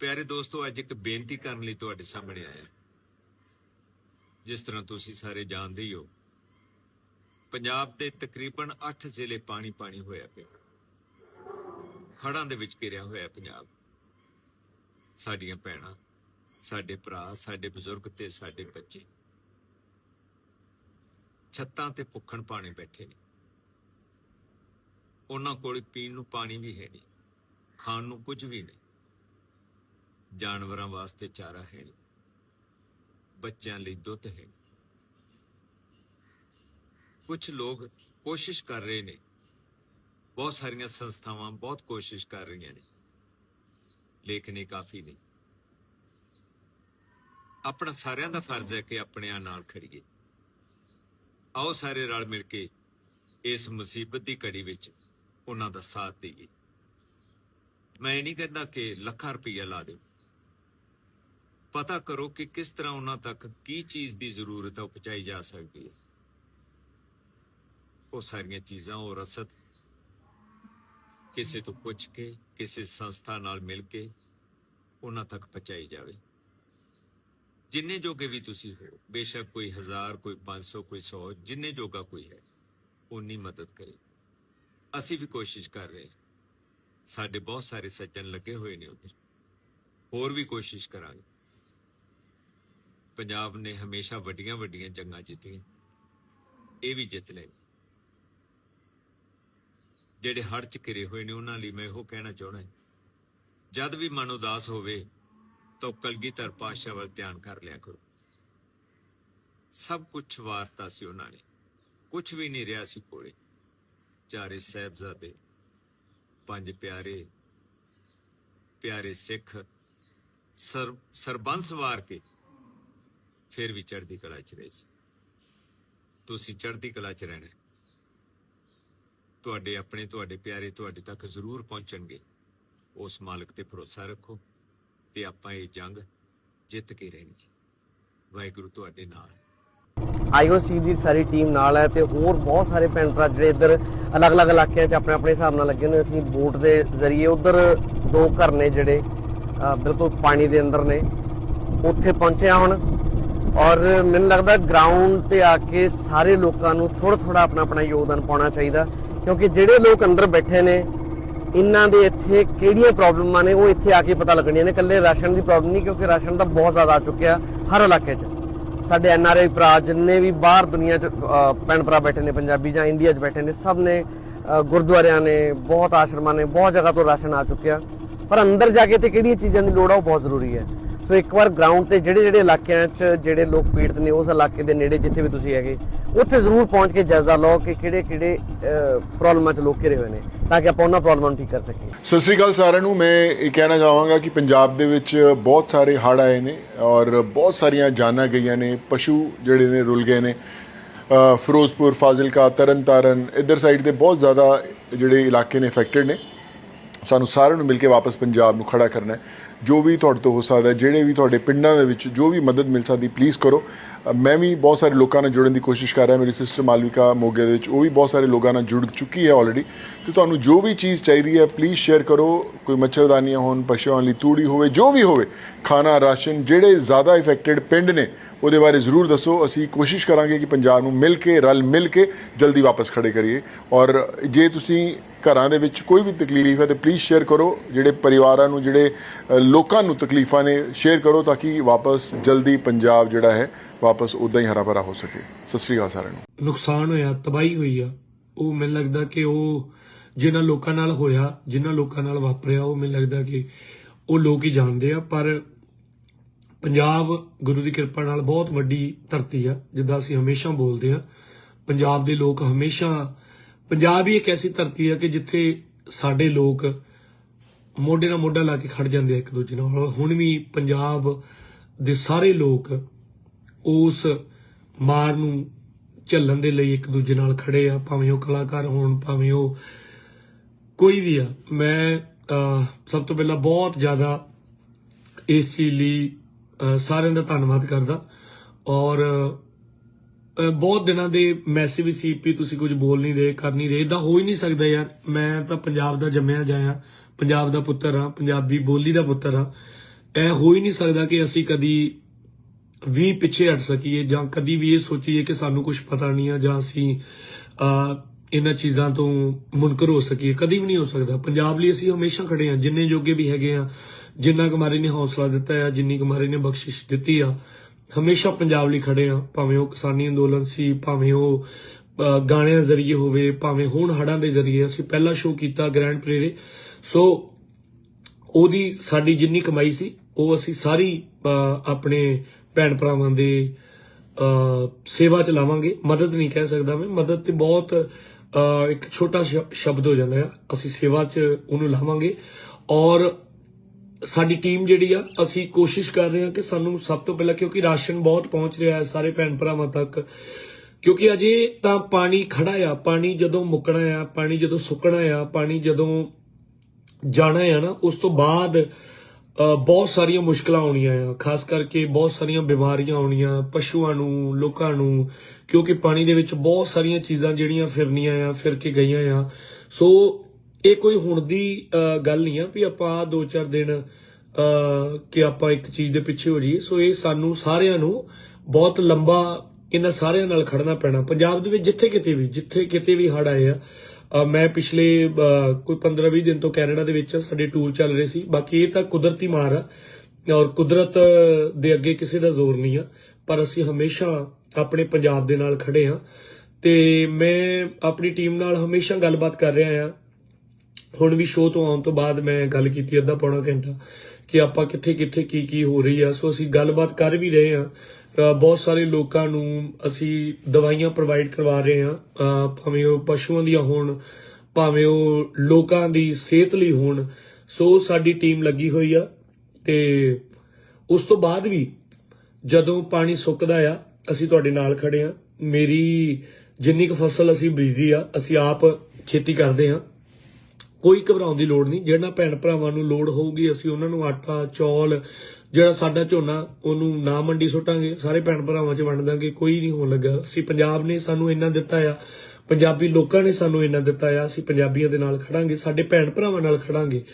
ਪਿਆਰੇ ਦੋਸਤੋ, ਅੱਜ ਇੱਕ ਬੇਨਤੀ ਕਰਨ ਲਈ ਤੁਹਾਡੇ ਸਾਹਮਣੇ ਆਇਆ। ਜਿਸ ਤਰ੍ਹਾਂ ਤੁਸੀਂ ਸਾਰੇ ਜਾਣਦੇ ਹੀ ਹੋ, ਪੰਜਾਬ ਦੇ ਤਕਰੀਬਨ 8 ਜ਼ਿਲ੍ਹੇ ਪਾਣੀ ਪਾਣੀ ਹੋਇਆ ਪਿਆ। ਹੜਾਂ ਦੇ ਵਿੱਚ ਘਿਰਿਆ ਹੋਇਆ ਪੰਜਾਬ। ਸਾਡੀਆਂ ਭੈਣਾਂ, ਸਾਡੇ ਭਰਾ, ਸਾਡੇ ਬਜ਼ੁਰਗ ਤੇ ਸਾਡੇ ਬੱਚੇ। ਛੱਤਾਂ ਤੇ ਭੁੱਖਣ ਪਾਣੇ ਬੈਠੇ ਨੇ। ਉਹਨਾਂ ਕੋਲ ਪੀਣ ਨੂੰ ਪਾਣੀ ਵੀ ਹੈ ਨਹੀਂ, ਖਾਣ ਨੂੰ ਕੁਝ ਵੀ ਨਹੀਂ। ਜਾਨਵਰਾਂ ਵਾਸਤੇ ਚਾਰਾ ਹੈ ਨਹੀਂ। ਬੱਚਿਆਂ ਲਈ ਦੁੱਧ ਹੈ ਕੁਝ ਲੋਕ ਕੋਸ਼ਿਸ਼ ਕਰ ਰਹੇ ਨੇ। ਬਹੁਤ ਸਾਰੀਆਂ ਸੰਸਥਾਵਾਂ ਬਹੁਤ ਕੋਸ਼ਿਸ਼ ਕਰ ਰਹੀਆਂ ਨੇ। ਲੇਕਿਨ ਇਹ ਕਾਫੀ ਨਹੀਂ। ਆਪਣਾ ਸਾਰਿਆਂ ਦਾ ਫਰਜ਼ ਹੈ ਕਿ ਆਪਣਿਆਂ ਨਾਲ ਖੜੀਏ। ਆਓ ਸਾਰੇ ਰਲ ਮਿਲ ਕੇ ਇਸ ਮੁਸੀਬਤ ਦੀ ਘੜੀ ਵਿੱਚ ਉਹਨਾਂ ਦਾ ਸਾਥ ਦੇਈਏ। ਮੈਂ ਇਹ ਨਹੀਂ ਕਹਿੰਦਾ ਕਿ ਲੱਖਾਂ ਰੁਪਈਆ ਲਾ ਦਿਓ। ਪਤਾ ਕਰੋ ਕਿ ਕਿਸ ਤਰ੍ਹਾਂ ਉਹਨਾਂ ਤੱਕ ਕੀ ਚੀਜ਼ ਦੀ ਜ਼ਰੂਰਤ ਹੈ ਉਹ ਪਹੁੰਚਾਈ ਜਾ ਸਕਦੀ ਹੈ ਉਹ ਸਾਰੀਆਂ ਚੀਜ਼ਾਂ ਉਹ ਰਸਦ ਕਿਸੇ ਤੋਂ ਪੁੱਛ ਕੇ ਕਿਸੇ ਸੰਸਥਾ ਨਾਲ ਮਿਲ ਕੇ ਉਹਨਾਂ ਤੱਕ ਪਹੁੰਚਾਈ ਜਾਵੇ ਜਿੰਨੇ ਜੋਗੇ ਵੀ ਤੁਸੀਂ ਹੋ ਬੇਸ਼ੱਕ ਕੋਈ ਹਜ਼ਾਰ ਕੋਈ 500 ਕੋਈ 100 ਜਿੰਨੇ ਜੋਗਾ ਕੋਈ ਹੈ ਉਨੀ ਮਦਦ ਕਰੇ ਅਸੀਂ ਵੀ ਕੋਸ਼ਿਸ਼ ਕਰ ਰਹੇ ਹਾਂ ਸਾਡੇ ਬਹੁਤ ਸਾਰੇ ਸੱਜਣ ਲੱਗੇ ਹੋਏ ਨੇ ਉਧਰ ਹੋਰ ਵੀ ਕੋਸ਼ਿਸ਼ ਕਰਾਂਗੇ ਪੰਜਾਬ ਨੇ ਹਮੇਸ਼ਾ ਵੱਡੀਆਂ ਵੱਡੀਆਂ ਜੰਗਾਂ ਜਿੱਤੀਆਂ। ਇਹ ਵੀ ਜਿੱਤ ਲੈਣੀ ਜਿਹੜੇ ਹੜ ਚ ਘਿਰੇ ਹੋਏ ਨੇ, ਉਹਨਾਂ ਲਈ ਮੈਂ ਇਹੋ ਕਹਿਣਾ ਚਾਹਣਾ ਜਦ ਵੀ ਮਨ ਉਦਾਸ ਹੋਵੇ, ਤਾਂ ਕਲਗੀਧਰ ਪਾਤਸ਼ਾਹ ਵੱਲ ਧਿਆਨ ਕਰ ਲਿਆ ਕਰੋ। ਸਭ ਕੁਝ ਵਾਰਤਾ ਸੀ ਉਹਨਾਂ ਨੇ। ਕੁਝ ਵੀ ਨਹੀਂ ਰਿਹਾ ਸੀ ਕੋਲੇ। ਚਾਰੇ ਸਾਹਿਬਜ਼ਾਦੇ, ਪੰਜ ਪਿਆਰੇ ਪਿਆਰੇ ਸਿੱਖ ਸਰਬੰਸ ਵਾਰ ਕੇ ਫਿਰ ਵੀ ਚੜ੍ਹਦੀ ਕਲਾ ਚ ਰਹੇ ਸੀ। ਤੁਸੀਂ ਚੜ੍ਹਦੀ ਕਲਾ ਚ ਰਹਿਣਾ ਤੁਹਾਡੇ ਆਪਣੇ, ਤੁਹਾਡੇ ਪਿਆਰੇ ਤੁਹਾਡੇ ਤੱਕ ਜ਼ਰੂਰ ਪਹੁੰਚਣਗੇ। ਉਸ ਮਾਲਕ ਤੇ ਭਰੋਸਾ ਰੱਖੋ ਤੇ ਆਪਾਂ ਇਹ ਜੰਗ ਜਿੱਤ ਕੇ ਰਹਿਣੀ ਵਾਹਿਗੁਰੂ ਤੁਹਾਡੇ ਨਾਲ। ਆਈਓਸੀ ਦੀ ਸਾਰੀ ਟੀਮ ਨਾਲ ਹੈ ਤੇ ਹੋਰ ਬਹੁਤ ਸਾਰੇ ਪਿੰਡ ਭਰਾ ਜਿਹੜੇ ਇੱਧਰ ਅਲੱਗ-ਅਲੱਗ ਇਲਾਕਿਆਂ 'ਚ ਆਪਣੇ ਆਪਣੇ ਹਿਸਾਬ ਨਾਲ ਲੱਗੇ ਨੇ ਅਸੀਂ ਬੋਟ ਦੇ ਜ਼ਰੀਏ ਉਧਰ ਦੋ ਘਰ ਨੇ ਜਿਹੜੇ ਬਿਲਕੁਲ ਪਾਣੀ ਦੇ ਅੰਦਰ ਨੇ। ਉੱਥੇ ਪਹੁੰਚਿਆ ਹੁਣ। ਔਰ ਮੈਨੂੰ ਲੱਗਦਾ ਗਰਾਊਂਡ ਤੇ ਆ ਕੇ ਸਾਰੇ ਲੋਕਾਂ ਨੂੰ ਥੋੜਾ ਥੋੜਾ ਆਪਣਾ ਆਪਣਾ ਯੋਗਦਾਨ ਪਾਉਣਾ ਚਾਹੀਦਾ ਕਿਉਂਕਿ ਜਿਹੜੇ ਲੋਕ ਅੰਦਰ ਬੈਠੇ ਨੇ ਇਹਨਾਂ ਦੇ ਇੱਥੇ ਕਿਹੜੀਆਂ ਪ੍ਰੋਬਲਮਾਂ ਨੇ ਉਹ ਇੱਥੇ ਆ ਕੇ ਪਤਾ ਲੱਗਣੀਆਂ ਨੇ। ਇਕੱਲੇ ਰਾਸ਼ਨ ਦੀ ਪ੍ਰੋਬਲਮ ਨਹੀਂ ਕਿਉਂਕਿ ਰਾਸ਼ਨ ਤਾਂ ਬਹੁਤ ਜ਼ਿਆਦਾ ਆ ਚੁੱਕਿਆ ਹਰ ਇਲਾਕੇ 'ਚ। ਸਾਡੇ ਐਨ ਆਰ ਆਈ ਭਰਾ ਜਿੰਨੇ ਵੀ ਬਾਹਰ ਦੁਨੀਆ 'ਚ ਅਹ, ਭੈਣ ਭਰਾ ਬੈਠੇ ਨੇ ਪੰਜਾਬੀ ਜਾਂ ਇੰਡੀਆ 'ਚ ਬੈਠੇ ਨੇ ਸਭ ਨੇ ਗੁਰਦੁਆਰਿਆਂ ਨੇ ਬਹੁਤ ਆਸ਼ਰਮਾਂ ਨੇ ਬਹੁਤ ਜਗ੍ਹਾ ਤੋਂ ਰਾਸ਼ਨ ਆ ਚੁੱਕਿਆ। ਪਰ ਅੰਦਰ ਜਾ ਕੇ ਤੇ ਕਿਹੜੀਆਂ ਚੀਜ਼ਾਂ ਦੀ ਲੋੜ ਆ ਉਹ ਬਹੁਤ ਜ਼ਰੂਰੀ ਹੈ। ਸੋ ਇੱਕ ਵਾਰ ਗਰਾਊਂਡ ਤੇ ਜਿਹੜੇ ਜਿਹੜੇ ਇਲਾਕਿਆਂ 'ਚ ਜਿਹੜੇ ਲੋਕ ਪੀੜਤ ਨੇ ਉਸ ਇਲਾਕੇ ਦੇ ਨੇੜੇ ਜਿੱਥੇ ਵੀ ਤੁਸੀਂ ਹੈਗੇ, ਉੱਥੇ ਜ਼ਰੂਰ ਪਹੁੰਚ ਕੇ ਜਾਇਜ਼ਾ ਲਓ ਕਿ ਕਿਹੜੇ ਕਿਹੜੇ ਪ੍ਰੋਬਲਮਾਂ 'ਚ ਲੋਕ ਘਿਰੇ ਹੋਏ ਨੇ, ਤਾਂ ਕਿ ਆਪਾਂ ਉਹਨਾਂ ਪ੍ਰੋਬਲਮਾਂ ਨੂੰ ਠੀਕ ਕਰ ਸਕੀਏ। ਸਤਿ ਸ੍ਰੀ ਅਕਾਲ ਸਾਰਿਆਂ ਨੂੰ, ਮੈਂ ਇਹ ਕਹਿਣਾ ਚਾਹਾਂਗਾ ਕਿ ਪੰਜਾਬ ਦੇ ਵਿੱਚ ਬਹੁਤ ਸਾਰੇ ਹੜ੍ਹ ਆਏ ਨੇ ਔਰ ਬਹੁਤ ਸਾਰੀਆਂ ਜਾਨਾਂ ਗਈਆਂ ਨੇ, ਪਸ਼ੂ ਜਿਹੜੇ ਨੇ ਰੁਲ ਗਏ ਨੇ ਫਿਰੋਜ਼ਪੁਰ, ਫਾਜ਼ਿਲਕਾ, ਤਰਨਤਾਰਨ, ਇੱਧਰ ਸਾਈਡ ਦੇ ਬਹੁਤ ਜ਼ਿਆਦਾ ਜਿਹੜੇ ਇਲਾਕੇ ਨੇ ਅਫੈਕਟਡ ਨੇ। ਸਾਨੂੰ ਸਾਰਿਆਂ ਨੂੰ ਮਿਲ ਕੇ ਵਾਪਸ ਪੰਜਾਬ ਨੂੰ ਖੜਾ ਕਰਨਾ ਹੈ। ਜੋ ਵੀ ਤੁਹਾਡੇ ਤੋਂ ਹੋ ਸਕਦਾ ਜਿਹੜੇ ਵੀ ਤੁਹਾਡੇ ਪਿੰਡਾਂ ਦੇ ਵਿੱਚ ਜੋ ਵੀ ਮਦਦ ਮਿਲ ਸਕਦੀ ਪਲੀਜ਼ ਕਰੋ। ਮੈਂ ਵੀ ਬਹੁਤ ਸਾਰੇ ਲੋਕਾਂ ਨਾਲ ਜੁੜਨ ਦੀ ਕੋਸ਼ਿਸ਼ ਕਰ ਰਿਹਾ, ਮੇਰੀ ਸਿਸਟਰ ਮਾਲਵਿਕਾ ਮੋਗੇ ਦੇ ਵਿੱਚ, ਉਹ ਵੀ ਬਹੁਤ ਸਾਰੇ ਲੋਕਾਂ ਨਾਲ ਜੁੜ ਚੁੱਕੀ ਹੈ ਆਲਰੇਡੀ ਤੇ ਤੁਹਾਨੂੰ ਜੋ ਵੀ ਚੀਜ਼ ਚਾਹੀਦੀ ਹੈ ਪਲੀਜ਼ ਸ਼ੇਅਰ ਕਰੋ। ਕੋਈ ਮੱਛਰਦਾਨੀਆਂ ਹੋਣ, ਪਸ਼ੂਆਂ ਲਈ ਤੂੜੀ ਹੋਵੇ, ਜੋ ਵੀ ਹੋਵੇ, ਖਾਣਾ, ਰਾਸ਼ਨ, ਜਿਹੜੇ ਜ਼ਿਆਦਾ ਇਫੈਕਟਡ ਪਿੰਡ ਨੇ, ਉਹਦੇ ਬਾਰੇ ਜ਼ਰੂਰ ਦੱਸੋ। ਅਸੀਂ ਕੋਸ਼ਿਸ਼ ਕਰਾਂਗੇ ਕਿ ਪੰਜਾਬ ਨੂੰ ਮਿਲ ਕੇ, ਰਲ ਮਿਲ ਕੇ ਜਲਦੀ ਵਾਪਸ ਖੜੇ ਕਰੀਏ। ਔਰ ਜੇ ਤੁਸੀਂ ਘਰਾਂ ਦੇ ਵਿੱਚ ਕੋਈ ਵੀ ਤਕਲੀਫ ਹੈ, ਤੇ ਪਲੀਜ਼ ਸ਼ੇਅਰ ਕਰੋ। ਜਿਹੜੇ ਪਰਿਵਾਰਾਂ ਨੂੰ, ਜਿਹੜੇ ਲੋਕਾਂ ਨੂੰ ਤਕਲੀਫਾਂ ਨੇ ਸ਼ੇਅਰ ਕਰੋ ਤਾਂ ਕਿ ਵਾਪਸ ਜਲਦੀ ਪੰਜਾਬ ਜਿਹੜਾ ਹੈ, ਵਾਪਸ ਉਦਾਂ ਹੀ ਹਰਾ ਭਰਾ ਹੋ ਸਕੇ। ਸਤਿ ਸ੍ਰੀ ਅਕਾਲ ਸਾਰਿਆਂ ਨੂੰ। ਨੁਕਸਾਨ ਹੋਇਆ, ਤਬਾਹੀ ਹੋਈ ਆ। ਉਹ ਮੈਨੂੰ ਲੱਗਦਾ ਕਿ ਉਹ ਜਿਨ੍ਹਾਂ ਲੋਕਾਂ ਨਾਲ ਹੋਇਆ, ਜਿਨ੍ਹਾਂ ਲੋਕਾਂ ਨਾਲ ਵਾਪਰਿਆ, ਉਹ ਮੈਨੂੰ ਲੱਗਦਾ ਕਿ ਉਹ ਲੋਕ ਹੀ ਜਾਣਦੇ ਆ। ਪਰ ਪੰਜਾਬ ਗੁਰੂ ਦੀ ਕਿਰਪਾ ਨਾਲ ਬਹੁਤ ਵੱਡੀ ਧਰਤੀ ਆ, ਜਿੱਦਾਂ ਅਸੀਂ ਹਮੇਸ਼ਾ ਬੋਲਦੇ ਆ। ਪੰਜਾਬ ਦੇ ਲੋਕ ਹਮੇਸ਼ਾ, ਪੰਜਾਬ ਹੀ ਇੱਕ ਐਸੀ ਧਰਤੀ ਆ ਕਿ ਜਿੱਥੇ ਸਾਡੇ ਲੋਕ ਮੋਢੇ ਨਾਲ ਮੋਢਾ ਲਾ ਕੇ ਖੜ ਜਾਂਦੇ ਆ ਇੱਕ ਦੂਜੇ ਨਾਲ। ਔਰ ਹੁਣ ਵੀ ਪੰਜਾਬ ਦੇ ਸਾਰੇ ਲੋਕ ਉਸ ਮਾਰ ਨੂੰ ਝੱਲਣ ਦੇ ਲਈ ਇੱਕ ਦੂਜੇ ਨਾਲ ਖੜੇ ਆ, ਭਾਵੇਂ ਉਹ ਕਲਾਕਾਰ ਹੋਣ, ਭਾਵੇਂ ਉਹ ਕੋਈ ਵੀ ਆ। ਮੈਂ ਸਭ ਤੋਂ ਪਹਿਲਾਂ ਬਹੁਤ ਜ਼ਿਆਦਾ ਇਸ ਚੀਜ਼ ਲਈ ਸਾਰਿਆਂ ਦਾ ਧੰਨਵਾਦ ਕਰਦਾ। ਔਰ ਬਹੁਤ ਦਿਨਾਂ ਦੇ ਮੈਸੇਜ ਵੀ ਸੀ, ਵੀ ਤੁਸੀਂ ਕੁਝ ਬੋਲ ਨਹੀਂ ਰਹੇ, ਕਰ ਨਹੀਂ ਰਹੇ। ਇਦਾਂ ਹੋ ਹੀ ਨਹੀਂ ਸਕਦਾ ਯਾਰ। ਮੈਂ ਤਾਂ ਪੰਜਾਬ ਦਾ ਜੰਮਿਆ ਜਾਇਆ ਪੰਜਾਬ ਦਾ ਪੁੱਤਰ ਹਾਂ, ਪੰਜਾਬੀ ਬੋਲੀ ਦਾ ਪੁੱਤਰ ਹਾਂ। ਇਹ ਹੋ ਹੀ ਨਹੀਂ ਸਕਦਾ ਕਿ ਅਸੀਂ ਕਦੀ ਵੀ ਪਿੱਛੇ ਹਟ ਸਕੀਏ ਜਾਂ ਕਦੀ ਵੀ ਇਹ ਸੋਚੀਏ ਕਿ ਸਾਨੂੰ ਕੁਝ ਪਤਾ ਨਹੀਂ ਆ ਜਾਂ ਅਸੀਂ ਇਹਨਾਂ ਚੀਜ਼ਾਂ ਤੋਂ ਮੁਨਕਰ ਹੋ ਸਕੀਏ। ਕਦੀ ਵੀ ਨਹੀਂ ਹੋ ਸਕਦਾ। ਪੰਜਾਬ ਲਈ ਅਸੀਂ ਹਮੇਸ਼ਾ ਖੜੇ ਆ ਜਿੰਨੇ ਜੋਗੇ ਵੀ ਹੈਗੇ ਆ, ਜਿੰਨਾ ਕੁਮਾਰੀ ਨੇ ਹੌਸਲਾ ਦਿੱਤਾ ਆ, ਜਿੰਨੀ ਕੁਮਾਰੀ ਨੇ ਬਖਸ਼ਿਸ਼ ਦਿੱਤੀ ਆ, ਹਮੇਸ਼ਾ ਪੰਜਾਬ ਲਈ ਖੜੇ ਆ। ਭਾਵੇਂ ਉਹ ਕਿਸਾਨੀ ਅੰਦੋਲਨ ਸੀ, ਭਾਵੇਂ ਉਹ ਗਾਣਿਆਂ ਜ਼ਰੀਏ ਹੋਵੇ, ਭਾਵੇਂ ਹੁਣ ਹੜਾਂ ਦੇ ਜ਼ਰੀਏ, ਅਸੀਂ ਪਹਿਲਾ ਸ਼ੋਅ ਕੀਤਾ ਗ੍ਰੈਂਡ ਪ੍ਰੇਰੇ ਸੋ ਉਹਦੀ ਸਾਡੀ ਜਿੰਨੀ ਕਮਾਈ ਸੀ, ਉਹ ਅਸੀਂ ਸਾਰੀ ਆਪਣੇ ਭੈਣ ਭਰਾਵਾਂ ਦੇ ਸੇਵਾ ਚ ਲਾਵਾਂਗੇ। ਮਦਦ ਨਹੀਂ ਕਹਿ ਸਕਦਾ ਮੈਂ। ਮਦਦ ਤੇ ਬਹੁਤ ਇੱਕ ਛੋਟਾ ਸ਼- ਸ਼ਬਦ ਹੋ ਜਾਂਦਾ ਆ। ਅਸੀਂ ਸੇਵਾ ਚ ਉਹਨੂੰ ਲਾਵਾਂਗੇ। ਔਰ ਸਾਡੀ ਟੀਮ ਜਿਹੜੀ ਆ, ਅਸੀਂ ਕੋਸ਼ਿਸ਼ ਕਰ ਰਹੇ ਹਾਂ ਕਿ ਸਾਨੂੰ ਸਭ ਤੋਂ ਪਹਿਲਾਂ, ਕਿਉਂਕਿ ਰਾਸ਼ਨ ਬਹੁਤ ਪਹੁੰਚ ਰਿਹਾ ਹੈ ਸਾਰੇ ਭੈਣ ਭਰਾਵਾਂ ਤੱਕ। ਕਿਉਂਕਿ ਅਜੇ ਤਾਂ ਪਾਣੀ ਖੜਾ ਆ, ਪਾਣੀ ਜਦੋਂ ਮੁੱਕਣਾ ਆ, ਪਾਣੀ ਜਦੋਂ ਸੁੱਕਣਾ ਆ, ਪਾਣੀ ਜਦੋਂ ਜਾਣਾ ਆ ਨਾ, ਉਸ ਤੋਂ ਬਾਅਦ ਬਹੁਤ ਸਾਰੀਆਂ ਮੁਸ਼ਕਲਾਂ ਆਉਣੀਆਂ ਆ। ਖਾਸ ਕਰਕੇ ਬਹੁਤ ਸਾਰੀਆਂ ਬਿਮਾਰੀਆਂ ਆਉਣੀਆਂ, ਪਸ਼ੂਆਂ ਨੂੰ, ਲੋਕਾਂ ਨੂੰ, ਕਿਉਂਕਿ ਪਾਣੀ ਦੇ ਵਿੱਚ ਬਹੁਤ ਸਾਰੀਆਂ ਚੀਜ਼ਾਂ ਜਿਹੜੀਆਂ ਫਿਰਨੀਆਂ ਆ, ਫਿਰ ਕੇ ਗਈਆਂ ਆ। ਸੋ, ਇਹ ਕੋਈ ਹੁਣ ਦੀ ਗੱਲ ਨਹੀਂ ਆ ਵੀ ਆਪਾਂ ਆਹ ਦੋ ਚਾਰ ਦਿਨ ਕਿ ਆਪਾਂ ਇੱਕ ਚੀਜ਼ ਦੇ ਪਿੱਛੇ ਹੋ ਜਾਈਏ। ਸੋ ਇਹ ਸਾਨੂੰ ਸਾਰਿਆਂ ਨੂੰ ਬਹੁਤ ਲੰਬਾ ਇਹਨਾਂ ਸਾਰਿਆਂ ਨਾਲ ਖੜਨਾ ਪੈਣਾ। ਪੰਜਾਬ ਦੇ ਵਿੱਚ ਜਿੱਥੇ ਕਿਤੇ ਵੀ, ਜਿੱਥੇ ਕਿਤੇ ਵੀ ਹੜ ਆਏ ਆ ਮੈਂ ਪਿਛਲੇ ਕੋਈ 15-20 ਦਿਨ ਤੋਂ ਕੈਨੇਡਾ ਦੇ ਵਿੱਚ ਸਾਡੇ ਟੂਰ ਚੱਲ ਰਹੇ ਸੀ। ਬਾਕੀ ਇਹ ਤਾਂ ਕੁਦਰਤੀ ਮਾਰ ਆ ਔਰ ਕੁਦਰਤ ਦੇ ਅੱਗੇ ਕਿਸੇ ਦਾ ਜ਼ੋਰ ਨਹੀਂ ਆ, ਪਰ ਅਸੀਂ ਹਮੇਸ਼ਾ ਆਪਣੇ ਪੰਜਾਬ ਦੇ ਨਾਲ ਖੜੇ ਆ। ਤੇ ਮੈਂ ਆਪਣੀ ਟੀਮ ਨਾਲ ਹਮੇਸ਼ਾ ਗੱਲਬਾਤ ਕਰ ਰਿਹਾ ਆ। ਹੁਣ ਵੀ ਸ਼ੋਅ ਤੋਂ ਆਉਣ ਤੋਂ ਬਾਅਦ ਮੈਂ ਗੱਲ ਕੀਤੀ ਅੱਧਾ ਪੌਣਾ ਘੰਟਾ ਕਿ ਆਪਾਂ ਕਿੱਥੇ ਕਿੱਥੇ ਕੀ ਕੀ ਹੋ ਰਹੀ ਆ। ਸੋ ਅਸੀਂ ਗੱਲਬਾਤ ਕਰ ਵੀ ਰਹੇ ਆ। ਬਹੁਤ ਸਾਰੇ ਲੋਕਾਂ ਨੂੰ ਅਸੀਂ ਦਵਾਈਆਂ ਪ੍ਰੋਵਾਈਡ ਕਰਵਾ ਰਹੇ ਹਾਂ। ਭਾਵੇਂ ਉਹ ਪਸ਼ੂਆਂ ਦੀਆਂ ਹੋਣ, ਭਾਵੇਂ ਉਹ ਲੋਕਾਂ ਦੀ ਸਿਹਤ ਲਈ ਹੋਣ, ਸੋ ਸਾਡੀ ਟੀਮ ਲੱਗੀ ਹੋਈ ਆ ਤੇ ਉਸ ਤੋਂ ਬਾਅਦ ਵੀ ਜਦੋਂ ਪਾਣੀ ਸੁੱਕਦਾ ਆ, ਅਸੀਂ ਤੁਹਾਡੇ ਨਾਲ ਖੜੇ ਆ ਮੇਰੀ ਜਿੰਨੀ ਕੁ ਫਸਲ ਅਸੀਂ ਬੀਜੀ ਆ, ਅਸੀਂ ਆਪ ਖੇਤੀ ਕਰਦੇ ਆ ਕੋਈ ਘਬਰਾਉਣ ਦੀ ਲੋੜ ਨਹੀਂ। ਜਿਹੜਾ ਭੈਣ ਭਰਾਵਾਂ ਨੂੰ ਲੋੜ ਹੋਊਗੀ, ਅਸੀਂ ਉਹਨਾਂ ਨੂੰ ਆਟਾ, ਚੌਲ, ਜਿਹੜਾ ਸਾਡਾ ਝੋਨਾ, ਉਹਨੂੰ ਨਾ ਮੰਡੀ ਸੁੱਟਾਂਗੇ। ਸਾਰੇ ਭੈਣ ਭਰਾਵਾਂ 'ਚ ਵੰਡ ਦਾਂਗੇ। ਕੋਈ ਨਹੀਂ ਹੋਣ ਲੱਗਾ। ਅਸੀਂ ਪੰਜਾਬ ਨੇ ਸਾਨੂੰ ਇੰਨਾ ਦਿੱਤਾ ਆ। ਪੰਜਾਬੀ ਲੋਕਾਂ ਨੇ ਸਾਨੂੰ ਇੰਨਾ ਦਿੱਤਾ ਆ। ਅਸੀਂ ਪੰਜਾਬੀਆਂ ਦੇ ਨਾਲ ਖੜਾਂਗੇ। ਸਾਡੇ ਭੈਣ ਭਰਾਵਾਂ ਨਾਲ ਖੜਾਂਗੇ।